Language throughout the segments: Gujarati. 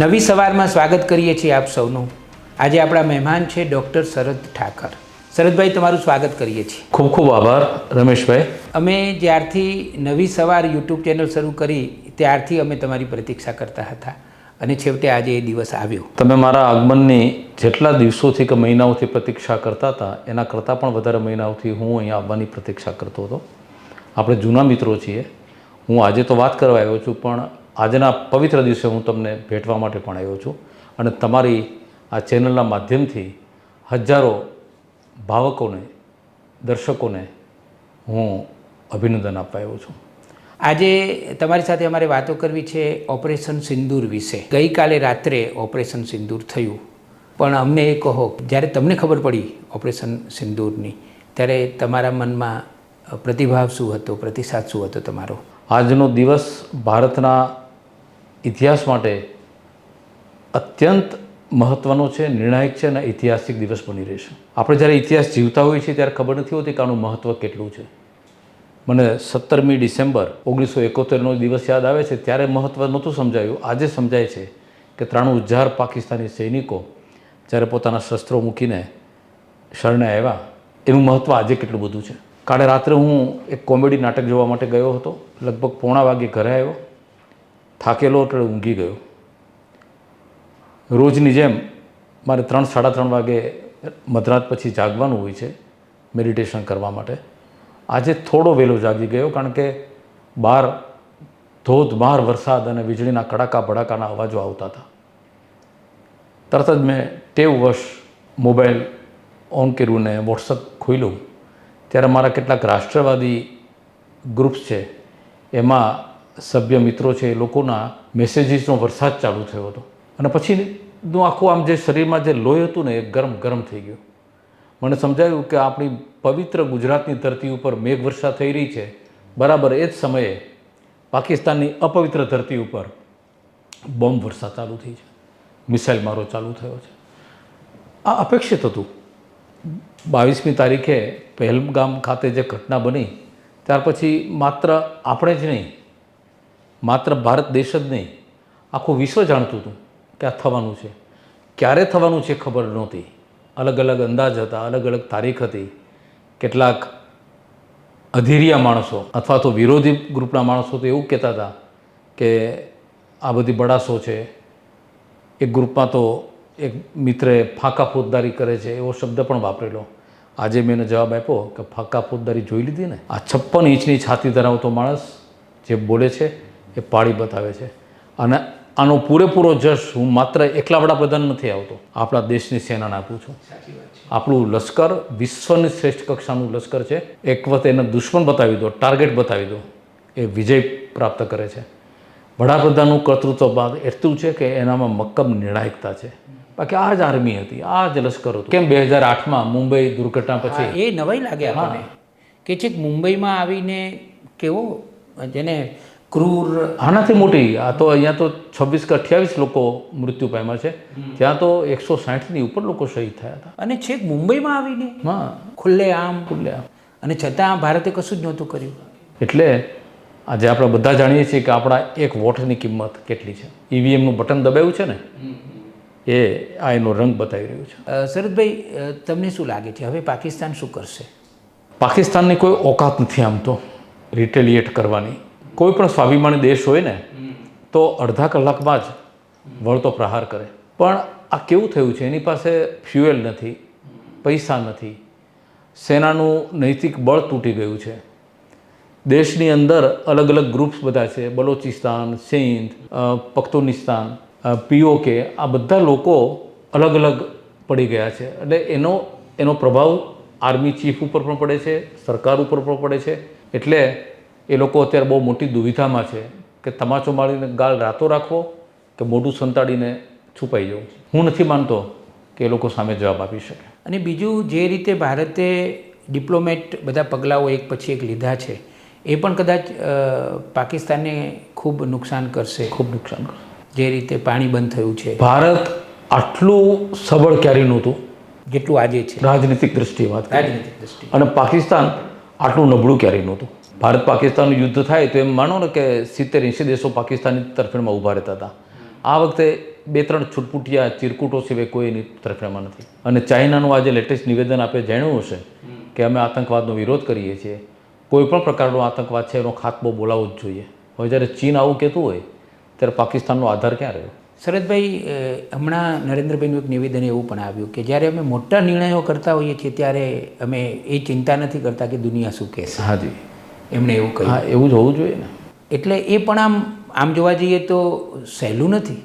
નવી સવારમાં સ્વાગત કરીએ છીએ આપ સૌનું. આજે આપણા મહેમાન છે ડૉક્ટર શરદ ઠાકર. શરદભાઈ તમારું સ્વાગત કરીએ છીએ. ખૂબ ખૂબ આભાર રમેશભાઈ. અમે જ્યારથી નવી સવાર યુટ્યુબ ચેનલ શરૂ કરી ત્યારથી અમે તમારી પ્રતીક્ષા કરતા હતા અને છેવટે આજે એ દિવસ આવ્યો. તમે મારા આગમનની જેટલા દિવસોથી કે મહિનાઓથી પ્રતીક્ષા કરતા હતા એના કરતાં પણ વધારે મહિનાઓથી હું અહીંયા આવવાની પ્રતીક્ષા કરતો હતો. આપણે જૂના મિત્રો છીએ. હું આજે તો વાત કરવા આવ્યો છું પણ આજના પવિત્ર દિવસે હું તમને ભેટવા માટે પણ આવ્યો છું અને તમારી આ ચેનલના માધ્યમથી હજારો ભાવકોને દર્શકોને હું અભિનંદન આપવા આવ્યો છું. આજે તમારી સાથે અમારે વાતો કરવી છે ઓપરેશન સિંદૂર વિશે. ગઈકાલે રાત્રે ઓપરેશન સિંદૂર થયું. પણ અમને એ કહો જ્યારે તમને ખબર પડી ઓપરેશન સિંદૂરની ત્યારે તમારા મનમાં પ્રતિભાવ શું હતો પ્રતિસાદ શું હતો તમારો? આજનો દિવસ ભારતના ઇતિહાસ માટે અત્યંત મહત્ત્વનો છે, નિર્ણાયક છે અને ઐતિહાસિક દિવસ બની રહેશે આપણે જ્યારે ઇતિહાસ જીવતા હોઈએ છીએ ત્યારે ખબર નથી હોતી કે આનું મહત્ત્વ કેટલું છે. મને સત્તરમી ડિસેમ્બર ઓગણીસો એકોતેરનો દિવસ યાદ આવે છે, ત્યારે મહત્ત્વ નહોતું સમજાયું. આજે સમજાય છે કે ત્રાણું હજાર પાકિસ્તાની સૈનિકો જ્યારે પોતાના શસ્ત્રો મૂકીને શરણે આવ્યા, એનું મહત્ત્વ આજે કેટલું બધું છે. કાલે રાત્રે હું એક કોમેડી નાટક જોવા માટે ગયો હતો. લગભગ પોણા વાગે ઘરે આવ્યો. થાકેલો એટલે ઊંઘી ગયો. રોજની જેમ મારે ત્રણ સાડા ત્રણ વાગે મધરાત પછી જાગવાનું હોય છે મેડિટેશન કરવા માટે. આજે થોડો વહેલો જાગી ગયો કારણ કે બહાર ધોધમાર વરસાદ અને વીજળીના કડાકા ભડાકાના અવાજો આવતા હતા. તરત જ મેં ટેવવશ મોબાઈલ ઓન કર્યું ને વોટ્સઅપ ખોલ્યું ત્યારે મારા કેટલાક રાષ્ટ્રવાદી ગ્રુપ્સ છે. એમાં સભ્ય મિત્રો છે એ લોકોના મેસેજીસનો વરસાદ ચાલુ થયો હતો. અને પછીનું આખું આમ જે શરીરમાં જે લોહી હતું ને એ ગરમ ગરમ થઈ ગયું. મને સમજાયું કે આપણી પવિત્ર ગુજરાતની ધરતી ઉપર મેઘવર્ષા થઈ રહી છે. બરાબર એ જ સમયે પાકિસ્તાનની અપવિત્ર ધરતી ઉપર બોમ્બ વર્ષા ચાલુ થઈ છે. મિસાઇલ મારો ચાલુ થયો છે. આ અપેક્ષિત હતું. બાવીસમી તારીખે પહેલગામ ખાતે જે ઘટના બની, ત્યાર પછી માત્ર આપણે જ નહીં માત્ર ભારત દેશ જ નહીં, આખું વિશ્વ જાણતું હતું કે આ થવાનું છે. ક્યારે થવાનું છે ખબર નહોતી. અલગ અલગ અંદાજ હતા, અલગ અલગ તારીખ હતી. કેટલાક અધીરિયા માણસો અથવા તો વિરોધી ગ્રુપના માણસો તો એવું કહેતા હતા કે આ બધી બડાસો છે. એક ગ્રુપમાં તો એક મિત્રે ફાંકા ફોજદારી કરે છે એવો શબ્દ પણ વાપરેલો. આજે મેં એને જવાબ આપ્યો કે ફાંકા ફોજદારી જોઈ લીધી ને? આ છપ્પન ઇંચની છાતી ધરાવતો માણસ જે બોલે છે એ પાડી બતાવે છે. અને આનો પૂરેપૂરો જશ હું માત્ર એકલા વડાપ્રધાન નથી આવતો. આપણા દેશની સેનાને આપું છું. આપણું લશ્કર વિશ્વની શ્રેષ્ઠ કક્ષાનું લશ્કર છે. એક વખત એને દુશ્મન બતાવી દો ટાર્ગેટ બતાવી દો. એ વિજય પ્રાપ્ત કરે છે. વડાપ્રધાનનું કર્તૃત્વ બાદ એટલું છે કે એનામાં મક્કમ નિર્ણાયકતા છે. બાકી આ જ આર્મી હતી આ જ લશ્કર હતું. કેમ બે હજાર આઠમાં મુંબઈ દુર્ઘટના પછી? એ નવાઈ લાગે આપણને. કે છેક મુંબઈમાં આવીને કેવો જેને ક્રૂર આનાથી મોટી આ તો અહીંયા તો છવ્વીસ કે અઠ્યાવીસ લોકો મૃત્યુ પામ્યા છે. ત્યાં તો એકસો સાઠની ઉપર લોકો શહીદ થયા હતા. અને છેક મુંબઈમાં આવીને હા. ખુલ્લે આમ. ખુલ્લે આમ. અને છતાં ભારતે કશું જ નહોતું કર્યું. એટલે આજે આપણે બધા જાણીએ છીએ કે આપણા એક વોટની કિંમત કેટલી છે. ઈવીએમનું બટન દબાવ્યું છે ને? એ આ એનો રંગ બતાવી રહ્યું છે. શરદભાઈ તમને શું લાગે છે? હવે પાકિસ્તાન શું કરશે? પાકિસ્તાનની કોઈ ઓકાત નથી આમ તો. રિટેલિએટ કરવાની. કોઈ પણ સ્વાભિમાની દેશ હોય ને તો અડધા કલાકમાં જ વળતો પ્રહાર કરે. પણ આ કેવું થયું છે? એની પાસે ફ્યુએલ નથી પૈસા નથી. સેનાનું નૈતિક બળ તૂટી ગયું છે. દેશની અંદર અલગ અલગ ગ્રુપ્સ બધા છે. બલોચિસ્તાન સિંધ પખ્તુનિસ્તાન પીઓકે આ બધા લોકો અલગ અલગ પડી ગયા છે. એટલે એનો એનો પ્રભાવ આર્મી ચીફ ઉપર પણ પડે છે સરકાર ઉપર પણ પડે છે. એટલે એ લોકો અત્યારે બહુ મોટી દુવિધામાં છે કે તમાચો મારીને ગાળ રાતો રાખવો કે મોઢું સંતાડીને છુપાઈ જવું. હું નથી માનતો કે એ લોકો સામે જવાબ આપી શકે. અને બીજું જે રીતે ભારતે ડિપ્લોમેટ બધા પગલાઓ એક પછી એક લીધા છે એ પણ કદાચ પાકિસ્તાનને ખૂબ નુકસાન કરશે. ખૂબ નુકસાન કરશે. જે રીતે પાણી બંધ થયું છે. ભારત આટલું સબળ ક્યારેય નહોતું. જેટલું આજે છે. રાજનીતિક દ્રષ્ટિએ વાત રાજનીતિક દ્રષ્ટિએ. અને પાકિસ્તાન આટલું નબળું ક્યારેય નહોતું. ભારત પાકિસ્તાનનું યુદ્ધ થાય તો એમ માનો ને કે સિત્તેર એંશી દેશો પાકિસ્તાનની તરફેણમાં ઊભા રહેતા હતા. આ વખતે બે ત્રણ છૂટપૂટિયા ચિરકુટો સિવાય કોઈ એની તરફેણમાં નથી. અને ચાઇનાનું આજે લેટેસ્ટ નિવેદન આપણે જાણ્યું હશે કે અમે આતંકવાદનો વિરોધ કરીએ છીએ. કોઈ પણ પ્રકારનો આતંકવાદ છે એનો ખાતમો બોલાવવો જ જોઈએ. હવે જ્યારે ચીન આવું કહેતું હોય ત્યારે પાકિસ્તાનનો આધાર ક્યાં રહ્યો? શરદભાઈ હમણાં નરેન્દ્રભાઈનું એક નિવેદન એવું પણ આવ્યું કે જ્યારે અમે મોટા નિર્ણયો કરતા હોઈએ છીએ ત્યારે અમે એ ચિંતા નથી કરતા કે દુનિયા શું કહેશે. હાજી એમણે એવું કહ્યું. હા એવું જ હોવું જોઈએ ને. એટલે એ પણ આમ આમ જોવા જઈએ તો સહેલું નથી.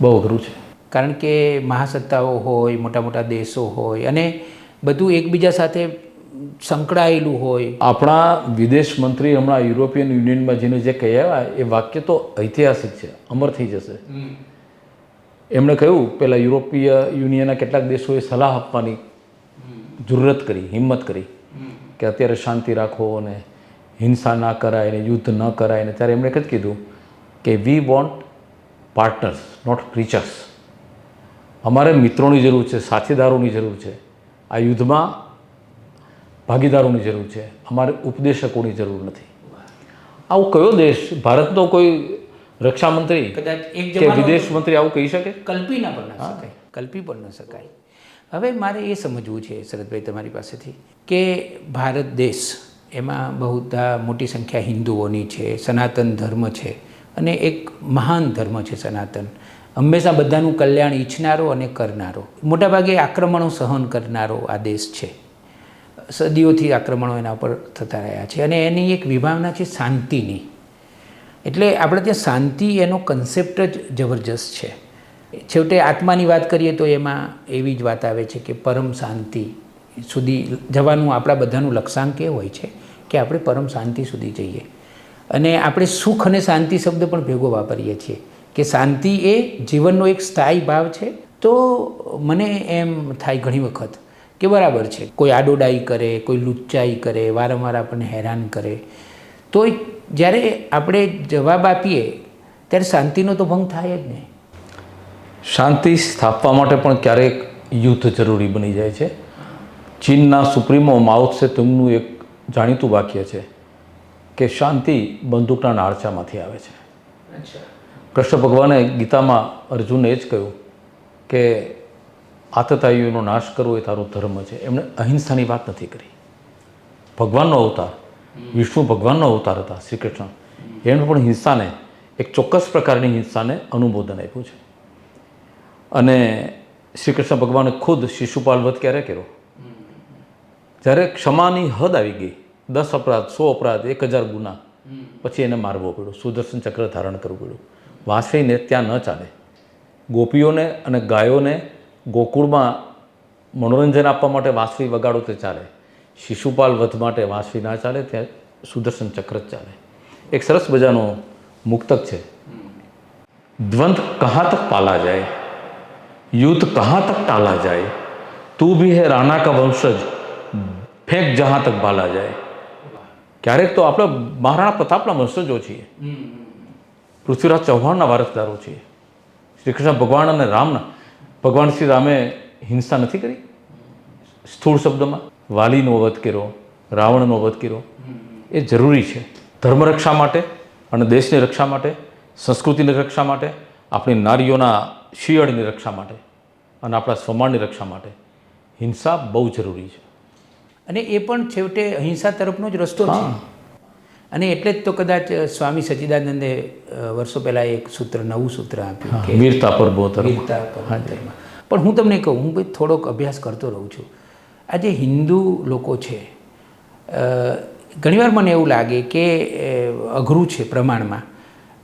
બહુ અઘરું છે. કારણ કે મહાસત્તાઓ હોય મોટા મોટા દેશો હોય અને બધું એકબીજા સાથે સંકળાયેલું હોય. આપણા વિદેશ મંત્રી હમણાં યુરોપિયન યુનિયનમાં જેને જે કહી આવ્યા એ વાક્ય તો ઐતિહાસિક છે અમર થઈ જશે. એમણે કહ્યું પહેલાં યુરોપીય યુનિયનના કેટલાક દેશોએ સલાહ આપવાની જરૂરત કરી હિંમત કરી કે અત્યારે શાંતિ રાખો અને હિંસા ના કરાય ને યુદ્ધ ન કરાય ને ત્યારે એમણે એક જ કીધું કે we want partners not creatures અમારે મિત્રોની જરૂર છે સાથીદારોની જરૂર છે. આ યુદ્ધમાં ભાગીદારોની જરૂર છે. અમારે ઉપદેશકોની જરૂર નથી. આવો કયો દેશ ભારતનો કોઈ રક્ષામંત્રી કદાચ એક કે વિદેશ મંત્રી આવું કહી શકે? કલ્પી ના પણ શકાય. કલ્પી પણ ન શકાય. હવે મારે એ સમજવું છે શરદભાઈ તમારી પાસેથી કે ભારત દેશ એમાં બહુધા મોટી સંખ્યા હિન્દુઓની છે, સનાતન ધર્મ છે અને એક મહાન ધર્મ છે સનાતન. હંમેશા બધાનું કલ્યાણ ઈચ્છનારો અને કરનારો. મોટાભાગે આક્રમણો સહન કરનારો આ દેશ છે. સદીઓથી આક્રમણો એના પર થતા રહ્યા છે અને એની એક વિભાવના છે શાંતિની. એટલે આપણે ત્યાં શાંતિ એનો કન્સેપ્ટ જ જબરજસ્ત છે. છેવટે આત્માની વાત કરીએ તો એમાં એવી જ વાત આવે છે કે પરમ શાંતિ સુધી જવાનું આપણા બધાનું લક્ષ્યાંક એ હોય છે. કે આપણે પરમ શાંતિ સુધી જઈએ. અને આપણે સુખ અને શાંતિ શબ્દ પણ ભેગો વાપરીએ છીએ. કે શાંતિ એ જીવનનો એક સ્થાયી ભાવ છે. તો મને એમ થાય ઘણી વખત કે બરાબર છે. કોઈ આડોડાઈ કરે, કોઈ લુચ્ચાઈ કરે, વારંવાર આપણને હેરાન કરે. તો જ્યારે આપણે જવાબ આપીએ, ત્યારે શાંતિનો તો ભંગ થાય જ નહીં શાંતિ સ્થાપવા માટે પણ ક્યારેક યુદ્ધ જરૂરી બની જાય છે. ચીનના સુપ્રીમો માઉથ સે તેમનું એક જાણીતું વાક્ય છે કે શાંતિ બંદૂકના નાળચામાંથી આવે છે. કૃષ્ણ ભગવાને ગીતામાં અર્જુને એ જ કહ્યું કે આતતાયુનો નાશ કરવો એ તારો ધર્મ છે. એમણે અહિંસાની વાત નથી કરી. ભગવાનનો અવતાર વિષ્ણુ ભગવાનનો અવતાર હતા શ્રી કૃષ્ણ એમણે પણ હિંસાને એક ચોક્કસ પ્રકારની હિંસાને અનુમોદન આપ્યું છે. અને શ્રી કૃષ્ણ ભગવાને ખુદ શિશુપાલ વધ ક્યારે કર્યો? જ્યારે ક્ષમાની હદ આવી ગઈ દસ અપરાધ સો અપરાધ એક હજાર ગુના પછી એને મારવો પડ્યો સુદર્શન ચક્ર ધારણ કરવું પડ્યું. વાંસળીને ત્યાં ન ચાલે. ગોપીઓને અને ગાયોને ગોકુળમાં મનોરંજન આપવા માટે વાંસળી વગાડો તે ચાલે. શિશુપાલ વધ માટે વાંસળી ના ચાલે ત્યાં સુદર્શન ચક્ર જ ચાલે. એક સરસ મજાનો મુક્તક છે. द्वंद कहाँ તક પાલા જાય? યુદ્ધ कहाँ તક टाला જાય? તું भी है राणा का वंशज ફેંક જહાં તક ભાલા જાય. ક્યારેક તો આપણે મહારાણા પ્રતાપના વંશજો છીએ. પૃથ્વીરાજ ચૌહાણના વારસદારો છીએ. શ્રી કૃષ્ણ ભગવાન અને રામના. ભગવાન શ્રી રામે હિંસા નથી કરી? સ્થૂળ શબ્દમાં. વાલીનો વધ કર્યો, રાવણનો વધ કર્યો. એ જરૂરી છે. ધર્મ રક્ષા માટે અને દેશની રક્ષા માટે, સંસ્કૃતિની રક્ષા માટે, આપણી નારીઓના શિયળની રક્ષા માટે અને આપણા સ્વમાનની રક્ષા માટે હિંસા બહુ જરૂરી છે. અને એ પણ છેવટે અહિંસા તરફનો જ રસ્તો છે. અને એટલે જ તો કદાચ સ્વામી સચ્ચિદાનંદે વર્ષો પહેલાં એક સૂત્ર નવું સૂત્ર આપ્યું કે વીરતા પર વીરતા પણ હું તમને કહું હું ભાઈ થોડોક અભ્યાસ કરતો રહું છું. આ જે હિન્દુ લોકો છે ઘણીવાર મને એવું લાગે કે અઘરું છે પ્રમાણમાં.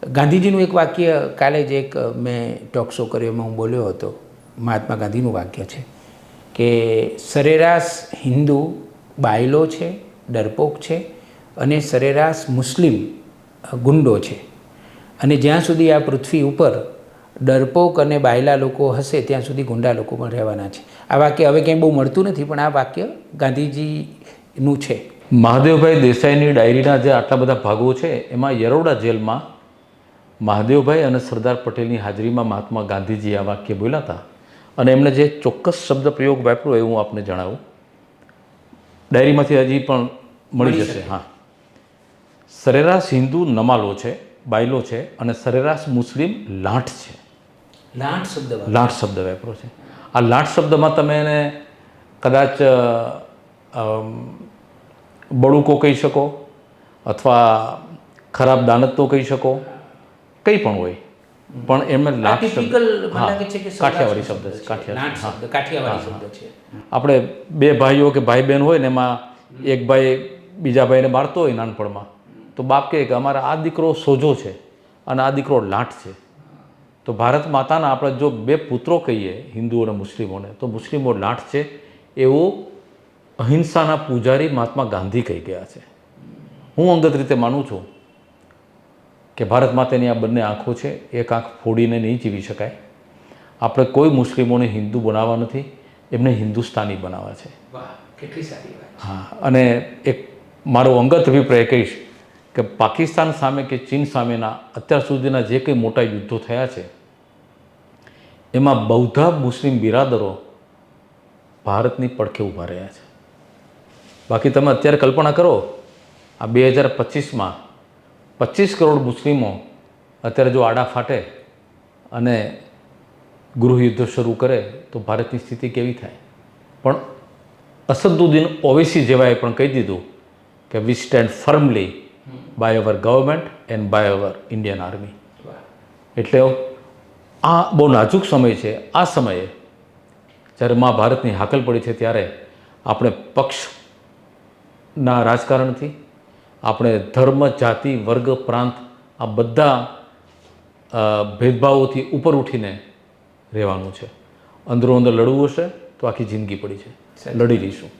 ગાંધીજીનું એક વાક્ય કાલે જ એક મેં ટોક શો કર્યો એમાં હું બોલ્યો હતો. મહાત્મા ગાંધીનું વાક્ય છે કે સરેરાશ હિન્દુ બાયલો છે, ડરપોક છે અને સરેરાશ મુસ્લિમ ગુંડો છે. અને જ્યાં સુધી આ પૃથ્વી ઉપર ડરપોક અને બાયલા લોકો હશે, ત્યાં સુધી ગુંડા લોકો પણ રહેવાના છે. આ વાક્ય હવે ક્યાંય બહુ મળતું નથી, પણ આ વાક્ય ગાંધીજીનું છે. મહાદેવભાઈ દેસાઈની ડાયરીના જે આટલા બધા ભાગો છે, એમાં યરોડા જેલમાં મહાદેવભાઈ અને સરદાર પટેલની હાજરીમાં મહાત્મા ગાંધીજી આ વાક્ય બોલ્યા હતા. અને એમણે જે ચોક્કસ શબ્દ પ્રયોગ વાપર્યો એ હું આપને જણાવું. ડાયરીમાંથી હજી પણ મળી જશે હા. સરેરાશ હિન્દુ નમાલો છે બાયલો છે અને સરેરાશ મુસ્લિમ લાંઠ છે. લાંઠ શબ્દ લાંઠ શબ્દ વાપરો છે. આ લાંઠ શબ્દમાં તમે એને કદાચ બળુકો કહી શકો અથવા ખરાબ દાનત તો કહી શકો કંઈ પણ હોય. પણ એમને કે કાઠિયાવાડી શબ્દ છે કાઠિયાવાડી શબ્દ છે. આપણે બે ભાઈઓ કે ભાઈ બહેન હોય ને એમાં એક ભાઈ બીજા ભાઈને મારતો હોય નાનપણમાં તો બાપ કહે કે અમારા આ દીકરો સોજો છે અને આ દીકરો લાંઠ છે. તો ભારત માતાના આપણે જો બે પુત્રો કહીએ હિન્દુ અને મુસ્લિમોને તો મુસ્લિમો લાઠ છે એવું અહિંસાના પૂજારી મહાત્મા ગાંધી કહી ગયા છે. હું અંગત રીતે માનું છું કે ભારત માતાની આ બંને આંખો છે એક આંખ ફોડીને નહીં જીવી શકાય. આપણે કોઈ મુસ્લિમોને હિન્દુ બનાવવા નથી એમને હિન્દુસ્તાની બનાવવા છે. કેટલી સારી વાત હા અને એક મારો અંગત અભિપ્રાય કહીશ કે પાકિસ્તાન સામે કે ચીન સામેના અત્યાર સુધીના જે કંઈ મોટા યુદ્ધો થયા છે એમાં બૌદ્ધા મુસ્લિમ બિરાદરો ભારતની પડખે ઊભા રહ્યા છે. બાકી તમે અત્યારે કલ્પના કરો આ બે હજાર પચીસમાં પચીસ કરોડ મુસ્લિમો અત્યારે જો આડા ફાટે અને ગૃહયુદ્ધ શરૂ કરે, તો ભારતની સ્થિતિ કેવી થાય? પણ અસદુદ્દીન ઓવેસી જેવાએ પણ કહી દીધું કે we stand firmly by our government and by our Indian army એટલે આ બહુ નાજુક સમય છે. આ સમયે જ્યારે મા ભારતની હાકલ પડી છે, ત્યારે આપણે પક્ષના રાજકારણથી આપણે ધર્મ જાતિ વર્ગ પ્રાંત આ બધા ભેદભાવોથી ઉપર ઉઠીને રહેવાનું છે. અંદરો અંદર લડવું હશે તો આખી જિંદગી પડી છે. લડી રહીશું.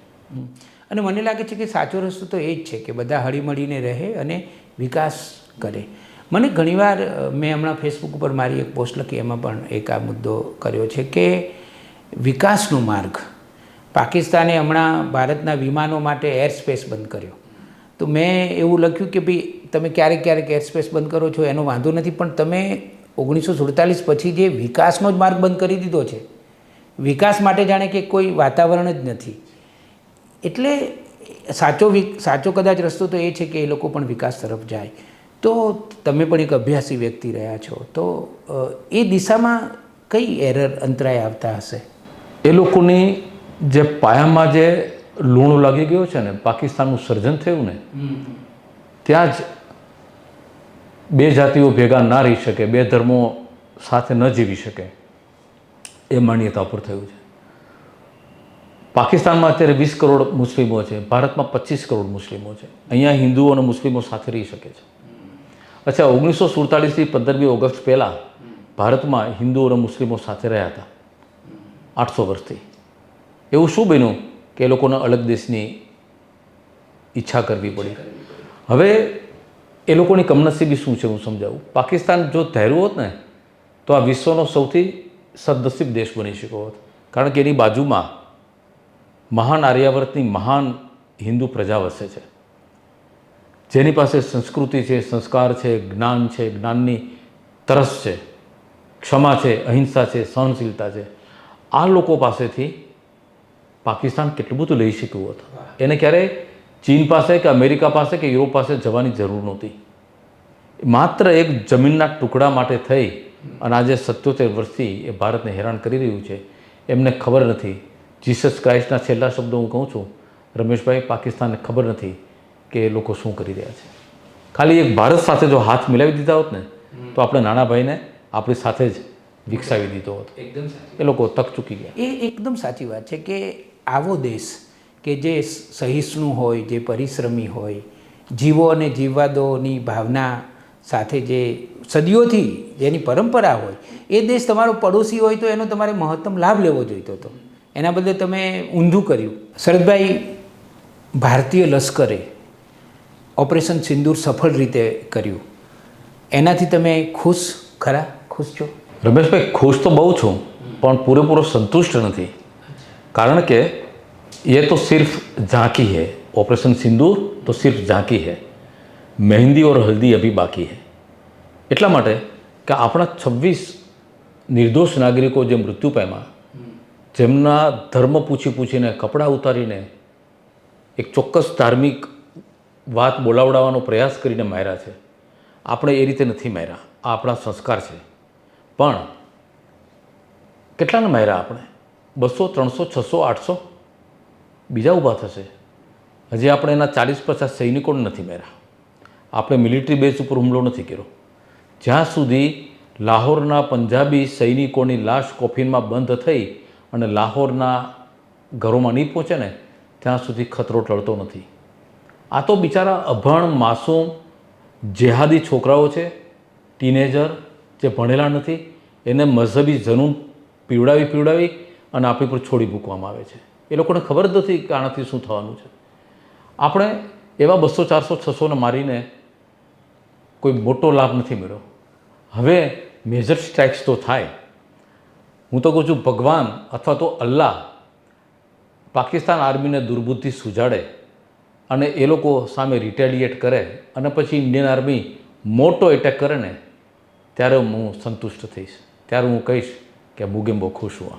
અને મને લાગે છે કે સાચો રસ્તો તો એ જ છે કે બધા હળીમળીને રહે અને વિકાસ કરે. મને ઘણીવાર મેં હમણાં ફેસબુક ઉપર મારી એક પોસ્ટ લખી એમાં પણ એક આ મુદ્દો કર્યો છે કે વિકાસનો માર્ગ. પાકિસ્તાને હમણાં ભારતના વિમાનો માટે એર સ્પેસ બંધ કર્યો. તો મેં એવું લખ્યું કે ભાઈ તમે ક્યારેક ક્યારેક એર સ્પેસ બંધ કરો છો, એનો વાંધો નથી, પણ તમે ઓગણીસો સુડતાલીસ પછી જે વિકાસનો જ માર્ગ બંધ કરી દીધો છે, વિકાસ માટે જાણે કે કોઈ વાતાવરણ જ નથી. એટલે સાચો વિક, સાચો કદાચ રસ્તો તો એ છે કે એ લોકો પણ વિકાસ તરફ જાય. તો તમે પણ એક અભ્યાસી વ્યક્તિ રહ્યા છો, તો એ દિશામાં કઈ એરર અંતરાય આવતા હશે? એ લોકોની જે પાયામાં જે લૂણો લાગી ગયો છે ને પાકિસ્તાનનું સર્જન થયું ને ત્યાં જ બે જાતિઓ ભેગા ના રહી શકે બે ધર્મો સાથે ન જીવી શકે એ માન્યતા ઉપર થયું છે. પાકિસ્તાનમાં અત્યારે વીસ કરોડ મુસ્લિમો છે ભારતમાં પચીસ કરોડ મુસ્લિમો છે. અહીંયા હિન્દુઓ અને મુસ્લિમો સાથે રહી શકે છે. અચ્છા ઓગણીસો સુડતાલીસથી પંદરમી ઓગસ્ટ પહેલાં ભારતમાં હિન્દુઓ અને મુસ્લિમો સાથે રહ્યા હતા આઠસો વર્ષથી. એવું શું બન્યું? કે એ લોકોને અલગ દેશની ઈચ્છા કરવી પડી. હવે એ લોકોની કમનસીબી શું છે હું સમજાવું? પાકિસ્તાન જો ધાર્યું હોત ને, તો આ વિશ્વનો સૌથી સદનસીબ દેશ બની શક્યો હોત. કારણ કે એની બાજુમાં મહાન આર્યાવર્તની મહાન હિન્દુ પ્રજા વસે છે. જેની પાસે સંસ્કૃતિ છે, સંસ્કાર છે, જ્ઞાન છે, જ્ઞાનની તરસ છે, ક્ષમા છે, અહિંસા છે, સહનશીલતા છે. આ લોકો પાસેથી પાકિસ્તાન કેટલું બધું લઈ શક્યું હતું. એને ક્યારેય ચીન પાસે કે અમેરિકા પાસે કે યુરોપ પાસે જવાની જરૂર નહોતી. માત્ર એક જમીનના ટુકડા માટે થઈ અને આજે સત્યોતેર વર્ષથી એ ભારતને હેરાન કરી રહ્યું છે. એમને ખબર નથી. જીસસ ક્રાઇસ્ટના છેલ્લા શબ્દો હું કહું છું. રમેશભાઈ પાકિસ્તાનને ખબર નથી કે એ લોકો શું કરી રહ્યા છે. ખાલી એક ભારત સાથે જો હાથ મિલાવી દીધા હોત ને તો આપણે નાનાભાઈને આપણી સાથે જ વિકસાવી દીધો હોત. એકદમ એ લોકો તક ચૂકી ગયા. એ એકદમ સાચી વાત છે કે આવો દેશ કે જે સહિષ્ણુ હોય, જે પરિશ્રમી હોય, જીવો અને જીવવાદોની ભાવના સાથે જે સદીઓથી જેની પરંપરા હોય, એ દેશ તમારો પડોશી હોય તો એનો તમારે મહત્તમ લાભ લેવો જોઈતો હતો. એના બદલે તમે ઊંધું કર્યું. શરદભાઈ, ભારતીય લશ્કરે ઓપરેશન સિંદૂર સફળ રીતે કર્યું. એનાથી તમે ખુશ, ખરા? ખુશ છો? રમેશભાઈ, ખુશ તો બહુ છું, પણ પૂરેપૂરો સંતુષ્ટ નથી. કારણ કે ये तो सिर्फ झांकी है ऑपरेशन सिंदूर तो सिर्फ झांकी है મહેંદી ઓર હલ્દી અભી બાકી હૈ એટલા માટે કે આપણા છવ્વીસ નિર્દોષ નાગરિકો જે મૃત્યુ પામ્યા જેમના ધર્મ પૂછી પૂછીને કપડાં ઉતારીને એક ચોક્કસ ધાર્મિક વાત બોલાવડાવવાનો પ્રયાસ કરીને માર્યા છે આપણે એ રીતે નથી માર્યા આ આપણા સંસ્કાર છે પણ કેટલાને માર્યા આપણે બસો, ત્રણસો, છસો, આઠસો? બીજા ઊભા થશે. હજી આપણે એના ચાલીસ પચાસ સૈનિકોને નથી માર્યા આપણે મિલિટરી બેઝ ઉપર હુમલો નથી કર્યો. જ્યાં સુધી લાહોરના પંજાબી સૈનિકોની લાશ કોફિનમાં બંધ થઈ અને લાહોરના ઘરોમાં નહીં પહોંચે ને, ત્યાં સુધી ખતરો ટળતો નથી. આ તો બિચારા અભણ, માસૂમ, જેહાદી છોકરાઓ છે, ટીનેજર, જે ભણેલા નથી, એને મઝહબી જનૂન પીવડાવી પીવડાવી અને આપણી પર છોડી મૂકવામાં આવે છે. એ લોકોને ખબર જ નથી કે આનાથી શું થવાનું છે. આપણે એવા બસો ચારસો છસોને મારીને કોઈ મોટો લાભ નથી મળ્યો હવે મેજર સ્ટ્રાઇક્સ તો થાય. હું તો કહું છું ભગવાન અથવા તો અલ્લાહ પાકિસ્તાન આર્મીને દુર્બુદ્ધિ સુજાડે અને એ લોકો સામે રિટેલિએટ કરે અને પછી ઇન્ડિયન આર્મી મોટો એટેક કરે ને ત્યારે હું સંતુષ્ટ થઈશ. ત્યારે હું કહીશ કે મુગેમ્બો ખુશ અ,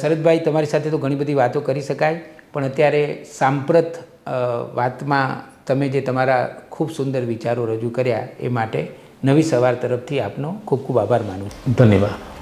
શરદભાઈ, તમારી સાથે તો ઘણી બધી વાતો કરી શકાય, પણ અત્યારે સાંપ્રત વાતમાં તમે જે તમારા ખૂબ સુંદર વિચારો રજૂ કર્યા એ માટે નવી સવાર તરફથી આપનો ખૂબ ખૂબ આભાર માનું છું. ધન્યવાદ.